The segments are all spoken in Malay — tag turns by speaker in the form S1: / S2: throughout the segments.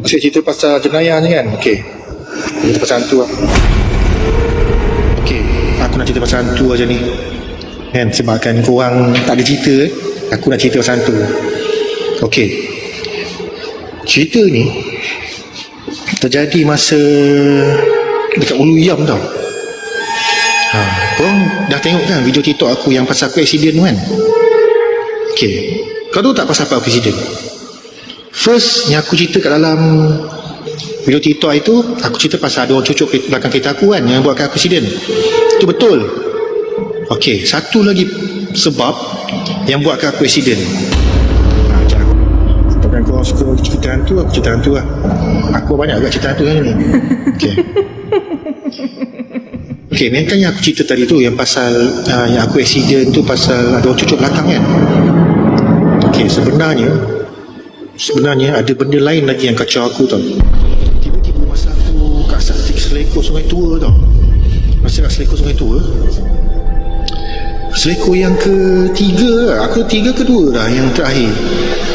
S1: Masih cerita pasal jenayah ni kan? Okey. Cerita pasal hantu lah. Okey Aku nak cerita pasal hantu aja ni. Kan sebabkan korang tak ada cerita eh, Aku nak cerita pasal hantu. Okey. Cerita ni Terjadi masa Dekat Ulu Yam tau. Ha, Korang dah tengok kan video TikTok aku Yang pasal aku accident tu kan? Okey. Kau tahu tak pasal apa aku accident First yang aku cerita kat dalam Video TikTok itu Aku cerita pasal ada orang cucuk belakang kereta aku kan Yang buatkan aku accident. Itu betul. Okey Satu lagi sebab Yang buatkan ha, aku. Sebabkan korang suka cerita hantu Aku cerita hantu lah. Aku banyak agak cerita hantu yang ni. Okey. Okey, kan yang aku cerita tadi tu Yang pasal uh, Yang aku accident tu Pasal ada orang cucuk belakang kan. Okey, sebenarnya Sebenarnya ada benda lain lagi yang kacau aku tau. Tiba-tiba masa aku kat Sakti Seleko Sungai Tua tau. Masa kat Seleko Sungai Tua Seleko yang ketiga. Aku tiga ke dua dah yang terakhir.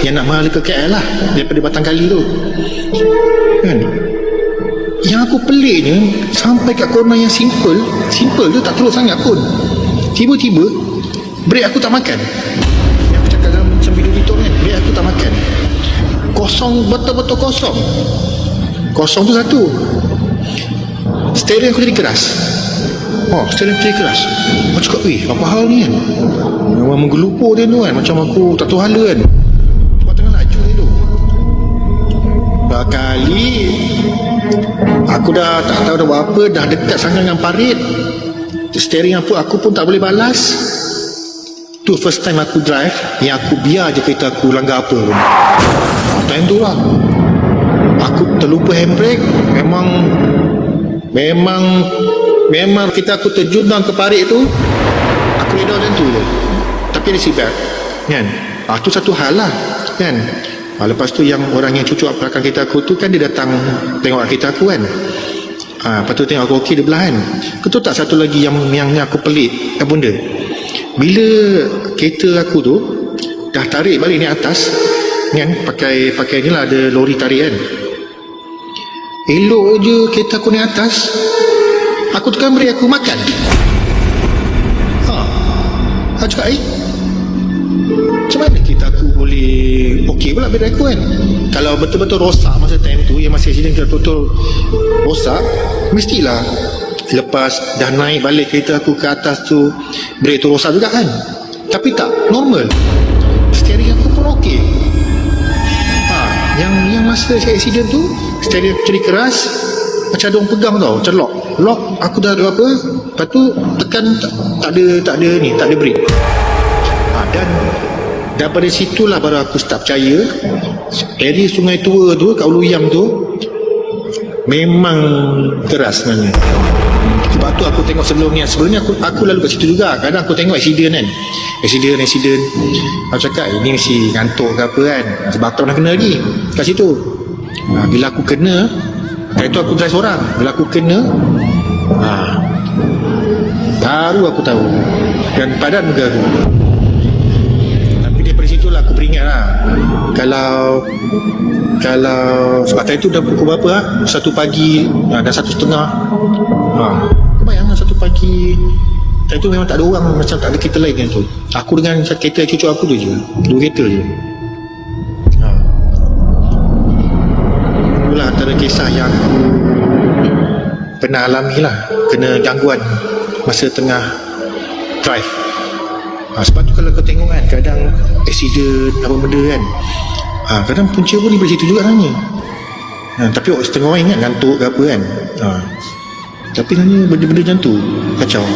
S1: Yang nak mahala ke KL lah Daripada Batang Kali tu. Kan? Yang aku peliknya Sampai kat corner yang simple Simple tu tak teruk sangat pun. Tiba-tiba Break aku tak makan Yang aku cakap dalam macam video TikTok kan Break aku tak makan Kosong betul-betul kosong? Kosong tu satu. Steering aku jadi keras. Oh steering aku jadi keras. Aku cakap weh apa hal ni? Kan Memang menggelupur dia tu kan. Macam aku tak tahu hala kan. Sebab tengah laju dia tu. Dah kali Aku dah tak tahu dah buat apa. Dah dekat sangat dengan parit. Steering aku, aku pun tak boleh balas Tu first time aku drive Yang aku biar je kereta aku langgar apa pun. Time tu lah. Aku terlupa handbrake Memang Memang Memang kita aku terjun down ke parit tu Aku reda macam tu je. Tapi ada seatbelt Kan? Ah, Tu satu hal lah Kan? Ah, Lepas tu yang orang yang cucuk belakang kereta aku tu Kan dia datang Tengok kereta aku kan? Ah, Lepas tu tengok aku okey dia belah kan? Tahu tak satu lagi yang Yang, yang aku pelik Apa benda Bila kereta aku tu Dah tarik balik ni atas Kan pakai Pakai ni lah ada lori tarik kan. Elok je kereta aku ni atas. Aku tekan brake aku makan. Ha. Aku cakap eh Macam mana kereta aku boleh Okey pula brake aku kan? Kalau betul-betul rosak masa time tu Yang masih accident kereta betul Rosak Mestilah. Lepas dah naik balik kereta aku ke atas tu Brake tu rosak juga kan? Tapi tak Normal. Steering aku pun okey. Ha, Yang yang masa saya accident tu Steering aku jadi keras Macam ada orang pegang tau Macam lock. Lock aku dah ada apa Lepas tu tekan tak, tak ada tak ada ni Tak ada brake. Ha, Dan Daripada situlah baru aku start percaya Area sungai tua tu Kat Ulu Yam tu Memang keras sebenarnya Sebab tu aku tengok sebelum ni Sebenarnya aku, aku lalu kat situ juga. Kadang aku tengok accident kan. Accident, accident. Aku cakap ini mesti ngantuk ke apa kan? Sebab aku tak pernah kena lagi Kat situ. Ha, Bila aku kena Kali tu aku drive seorang. Bila aku kena ha, Baru aku tahu. Dan padan juga aku. Tapi daripada situ lah aku beringat lah. Kalau Kalau Sebab tadi tu dah pukul berapa lah Satu pagi ha, Dah satu setengah ha, Kau bayangkan satu pagi Tadi tu memang tak ada orang Macam tak ada kereta lain kan tu. Aku dengan kereta cucu aku tu je. Dua kereta je. Ha. Itulah antara kisah yang Pernah alami lah. Kena gangguan Masa tengah Drive. Ha, Sebab tu kalau kau tengok kan Kadang accident Apa benda kan ha, Kadang punca pun daripada situ juga sebenarnya ha, Tapi setengah orang ingat Ngantuk ke apa kan. Ha. Tapi sebenarnya benda-benda macam tu. Kacau